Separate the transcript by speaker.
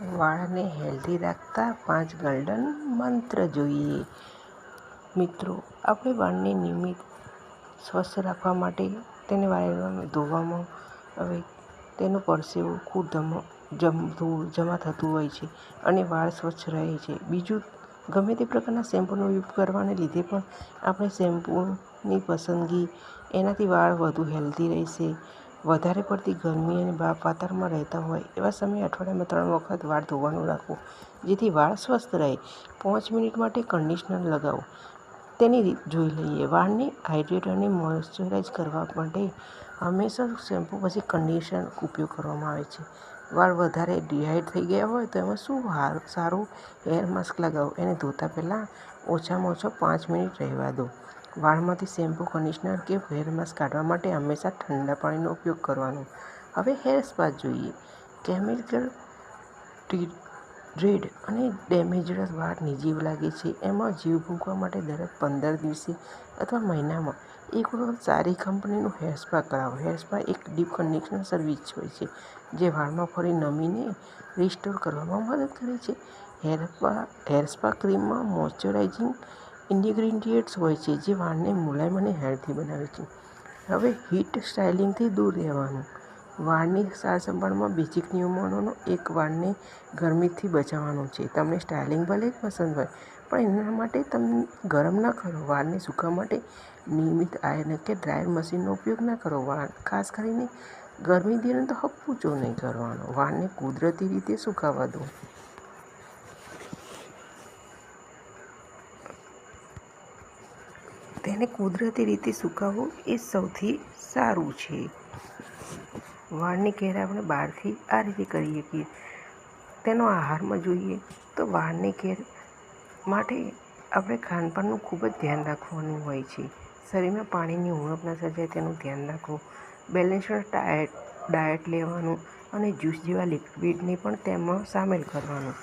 Speaker 1: વાળને હેલ્ધી રાખતા પાંચ ગોલ્ડન મંત્ર જોઈએ. મિત્રો, આપણે વાળને નિયમિત સ્વસ્થ રાખવા માટે તેને વાળવામાં ધોવામાં હવે તેનો પરસેવો ખૂબ જમતું જમા થતું હોય છે અને વાળ સ્વચ્છ રહે છે. બીજું, ગમે તે પ્રકારના શેમ્પૂનો ઉપયોગ કરવાને લીધે પણ આપણે શેમ્પૂની પસંદગી એનાથી વાળ વધુ હેલ્ધી રહેશે. વધારે પડતી ગરમી અને બાપ વાતાવરણમાં રહેતા હોય એવા સમયે અઠવાડિયામાં ત્રણ વખત વાળ ધોવાનું રાખવું, જેથી વાળ સ્વસ્થ રહે. પાંચ મિનિટ માટે કંડિશનર લગાવો. તેની જોઈ લઈએ. વાળને હાઇડ્રેટ અને મોઇશ્ચરાઇઝ કરવા માટે હંમેશા શેમ્પૂ પછી કંડિશનર ઉપયોગ કરવામાં આવે છે. વાળ વધારે ડિહાઈડ થઈ ગયા હોય તો એમાં શું સારું હેર માસ્ક લગાવો. એને ધોતા પહેલાં ઓછામાં ઓછો પાંચ મિનિટ રહેવા દો. વાળમાંથી શેમ્પૂ કંડિશનર કે હેર માસ્ક કાઢવા માટે હંમેશા ઠંડા પાણીનો ઉપયોગ કરવાનો. હવે હેર સ્પા જોઈએ. કેમિકલ ડ્રેડ અને ડેમેજડ વાળ નિજીવ લાગે છે. એમાં જીવ ભૂંકવા માટે દરેક પંદર દિવસે અથવા મહિનામાં એક વખત સારી કંપનીનું હેર સ્પા કરાવો. હેર સ્પા એક ડીપ કન્ડિશનર સર્વિસ હોય છે, જે વાળમાં ફરી નમીને રિસ્ટોર કરવામાં મદદ કરે છે. હેર સ્પા હેર સ્પા ક્રીમમાં મોઇશ્ચરાઇઝિંગ ઇન્ગ્રીડિયન્ટ્સ હોય છે જે વાળને મુલાયમ અને હેલ્ધી બનાવે છે. હવે હીટ સ્ટાઇલિંગથી દૂર રહેવાનું. વાળની સારસંભાળમાં બેઝિક નિયમોનો એક વાળને ગરમીથી બચાવવાનો છે. તમને સ્ટાઇલિંગ ભલે પસંદ હોય, પણ એના માટે તમે ગરમ ન કરો. વાળને સૂકવા માટે નિયમિત આયર્ન કે ડ્રાયર મશીનનો ઉપયોગ ન કરો. વાળ ખાસ કરીને ગરમી દિન તો હપ્પુચો નહીં કરવાનો. વાળને કુદરતી રીતે સુકાવા દો. તેને કુદરતી રીતે સુકાવવું એ સૌથી સારું છે. વાળની કેર આપણે બહારથી આ રીતે કરી શકીએ. તેનો આહારમાં જોઈએ તો વાળની કેર માટે આપણે ખાનપાનનું ખૂબ જ ધ્યાન રાખવાનું હોય છે. શરીરમાં પાણીની ઉણપ ન સર્જાય તેનું ધ્યાન રાખવું. બેલેન્સડ ડાયટ ડાયટ લેવાનું અને જ્યુસ જેવા લિક્વિડને પણ તેમાં સામેલ કરવાનું.